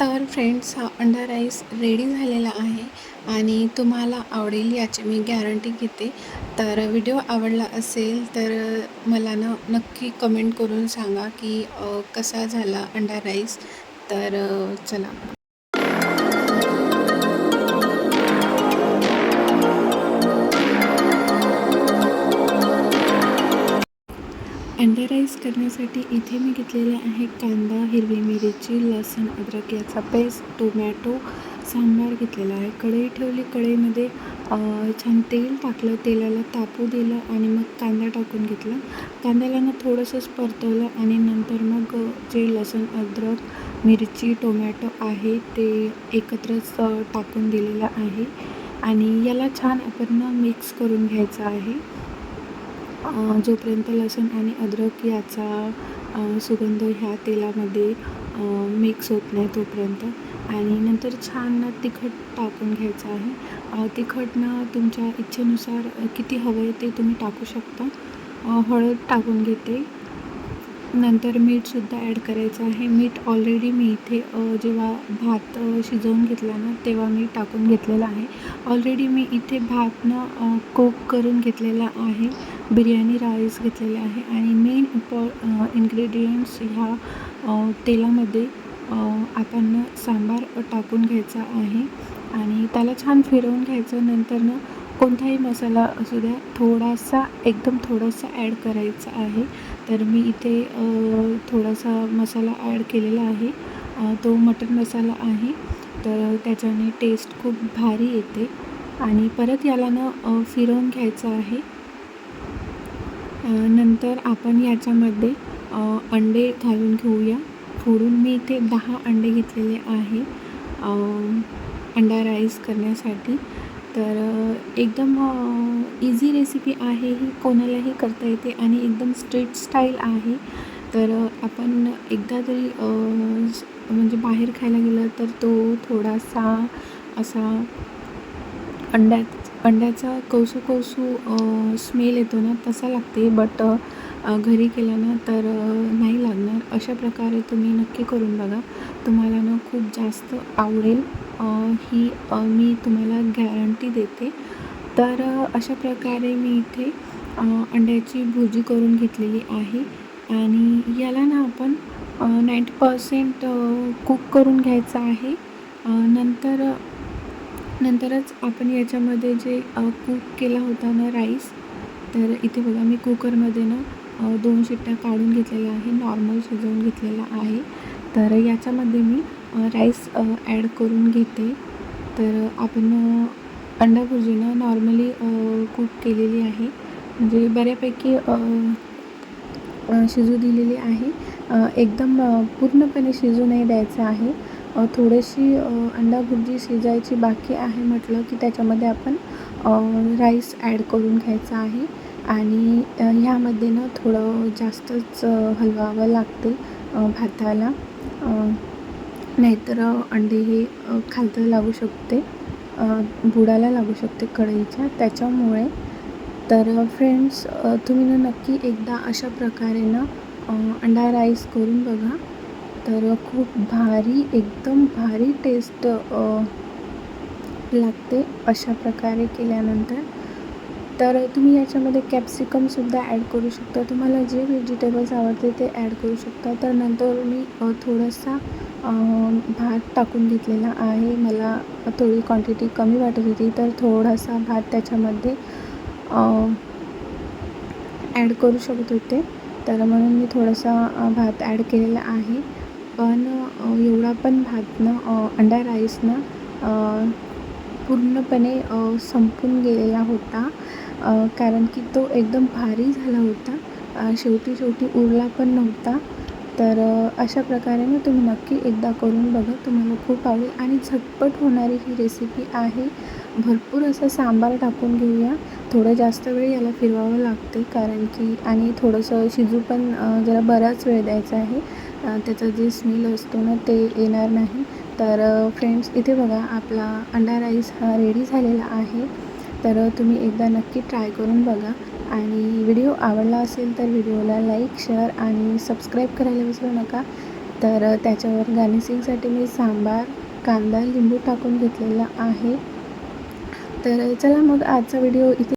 तर फ्रेंड्स हा under rice ready झालेला आहे आणि तुम्हाला आवडेल याची मी गॅरंटी घेते. तर व्हिडिओ आवडला असेल तर मला ना नक्की कमेंट करून सांगा की कसा झाला अंडा राईस तर चला. अंडे राईस करण्यासाठी इथे मी घेतलेले आहे कांदा हिरवी मिरची लसूण अद्रक याचा पेस्ट टोमॅटो सांबार घेतलेला आहे. कढई ठेवली कढईमध्ये छान तेल टाकलं तेलाला तापू दिलं आणि मग कांदा टाकून घेतला. कांद्याला ना थोडंसंच परतवलं आणि नंतर मग जे लसूण अद्रक मिरची टोमॅटो आहे ते एकत्रच टाकून दिलेलं आहे. आणि याला छान आपण मिक्स करून घ्यायचं आहे. जोपर्यंत लसूण आणि अद्रक याचा सुगंध ह्या तेलामध्ये मिक्स होत नाही तोपर्यंत. आणि नंतर छान तिखट टाकून घ्यायचं आहे. तिखटनं तिखट ना तुमच्या इच्छेनुसार किती हवं आहे ते तुम्ही टाकू शकता. हळद टाकून घेते. नंतर मीठसुद्धा ॲड करायचं आहे. मीठ ऑलरेडी मी इथे जेव्हा भात शिजवून घेतला ना तेव्हा मी टाकून घेतलेलं आहे. ऑलरेडी मी इथे भात ना करून घेतलेला आहे. बिर्याणी राईस घेतलेले आहे. आणि मेन इम्पॉ इन्ग्रेडियंट्स ह्या तेलामध्ये आपण सांबार टाकून घ्यायचा आहे. आणि त्याला छान फिरवून घ्यायचं. नंतर ना कोणताही मसाला असू द्या थोडासा एकदम थोडासा ॲड करायचा आहे. तर मी इथे थोडासा मसाला ॲड केलेला आहे. तो मटन मसाला आहे. तर त्याच्याने टेस्ट खूप भारी येते. आणि परत याला ना फिरवून घ्यायचं आहे. नंतर आपण याच्यामध्ये अंडे घालून घेऊया. फोडून मी इथे दहा अंडे घेतलेले आहे अंडा राईस करण्यासाठी. तर एकदम इझी रेसिपी आहे ही कोणालाही करता येते आणि एकदम स्ट्रीट स्टाईल आहे. तर आपण एकदा तरी म्हणजे बाहेर खायला गेलं तर तो थोडासा असा अंड्या अंड्याचा कौसू कौसू स्मेल येतो ना तसा लागते. बट घरी केलं ना तर नाही लागणार. अशा प्रकारे तुम्ही नक्की करून बघा. तुम्हाला ना खूप जास्त आवडेल. ही मी तुम्हाला गॅरंटी देते. तर अशा प्रकारे मी इथे अंड्याची भुजी करून घेतलेली आहे. आणि याला ना आपण नाईंटी पर्सेंट कुक करून घ्यायचं आहे. नंतर नंतरच आपण याच्यामध्ये जे कुक केला होता ना राईस तर इथे बघा मी कुकरमध्ये ना दोन शिट्ट्या काढून घेतलेल्या आहे नॉर्मल शिजवून घेतलेला आहे. तर याच्यामध्ये मी राईस ॲड करून घेते. तर आपण अंडा भुर्जीना नॉर्मली कुक केलेली आहे. म्हणजे बऱ्यापैकी शिजू दिलेली आहे. एकदम पूर्णपणे शिजू नाही द्यायचं आहे. थोडीशी अंडा भुर्जी शिजायची बाकी आहे म्हटलं की त्याच्यामध्ये आपण राईस ॲड करून घ्यायचा आहे. आणि ह्यामध्ये ना थोडं जास्तच हलवावं लागते भाताला. नाहीतर अंडे हे खालतं लागू शकते. बुडाला लागू शकते कढईच्या. त्याच्यामुळे तर फ्रेंड्स तुम्ही ना नक्की एकदा अशा प्रकारे ना अंडा राईस करून बघा. तर खूप भारी एकदम भारी टेस्ट लागते अशा प्रकारे केल्यानंतर. तर तुम्ही याच्यामध्ये कॅप्सिकमसुद्धा ॲड करू शकता. तुम्हाला जे व्हेजिटेबल्स आवडते ते ॲड करू शकता. तर नंतर मी थोडासा भात टाकून घेतलेला आहे. मला थोडी क्वांटिटी कमी वाटत होती. तर थोडासा भात त्याच्यामध्ये ॲड करू शकत होते. तर म्हणून मी थोडासा भात ॲड केलेला आहे. पण एवढा पण भातनं अंडा राईसनं पूर्णपणे संपून गेलेला होता. कारण की तो एकदम भारी झाला होता. शेवटी शेवटी उरला पण नव्हता. तर अशा प्रकारे ना तुम्ही नक्की एकदा करून बघा. तुम्हाला खूप आवडेल आणि झटपट होणारी ही रेसिपी आहे. भरपूर असं सांबार टाकून घेऊया. थोडं जास्त वेळ याला फिरवावं लागते कारण की आणि थोडंसं शिजू पण जरा बराच वेळ द्यायचा आहे. त्याचा जे स्मेल असतो ना ते येणार नाही. तर फ्रेंड्स इथे बघा आपला अंडा राईस हा रेडी झालेला आहे. तर तुम्ही एकदा नक्की ट्राय करून बघा. आणि व्हिडिओ आवडला असेल तर व्हिडिओला लाईक शेअर आणि सबस्क्राईब करायला विसरू नका. तर त्याच्यावर गार्निशिंगसाठी मी सांबार कांदा लिंबू टाकून घेतलेला आहे. तर चला मग आजचा व्हिडिओ इथे